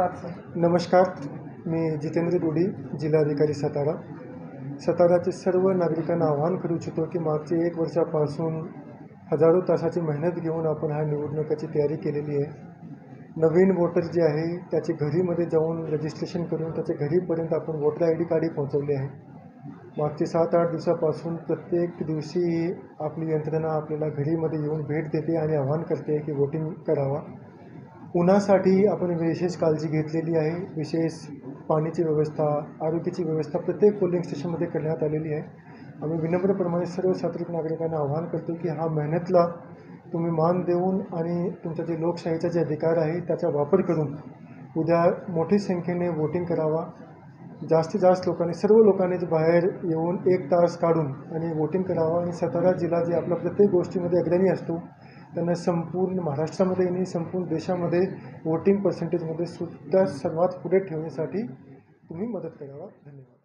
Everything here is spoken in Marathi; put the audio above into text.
सर. नमस्कार मी जितेंद्र डोडी जिल्हाधिकारी सातारा. साताराचे सर्व नागरिकांना आवाहन करू इच्छितो की मागचे एक वर्षापासून हजारो तासाची मेहनत घेऊन आपण ह्या निवडणुकाची तयारी केलेली आहे. नवीन वोटर जे आहे त्याचे घरीमध्ये जाऊन रजिस्ट्रेशन करून त्याचे घरीपर्यंत आपण वोटर आय डी कार्डही पोहोचवले आहे. मागचे सात आठ दिवसापासून प्रत्येक दिवशी आपली यंत्रणा आपल्याला घरीमध्ये येऊन भेट देते आणि आवाहन करते की वोटिंग करावा. उन्हासाठी आपण विशेष काळजी घेतलेली आहे. विशेष पाण्याची व्यवस्था आरोग्याची व्यवस्था प्रत्येक पोलिंग स्टेशनमध्ये करण्यात आलेली आहे. आम्ही विनम्रप्रमाणे सर्व सात्विक नागरिकांना आवाहन करतो की हा मेहनतला तुम्ही मान देऊन आणि तुमचा जे लोकशाहीचा जे अधिकार आहे त्याचा वापर करून उद्या मोठ्या संख्येने वोटिंग करावा. जास्तीत जास्त लोकांनी सर्व लोकांनी बाहेर येऊन एक तास काढून आणि वोटिंग करावं. आणि सातारा जिल्हा जे आपला प्रत्येक गोष्टीमध्ये अग्रणी असतो त्यांना संपूर्ण महाराष्ट्रामध्ये आणि संपूर्ण देशामध्ये वोटिंग पर्सेंटेजमध्ये सुद्धा सर्वात पुढे ठेवण्यासाठी तुम्ही मदत करावा. धन्यवाद.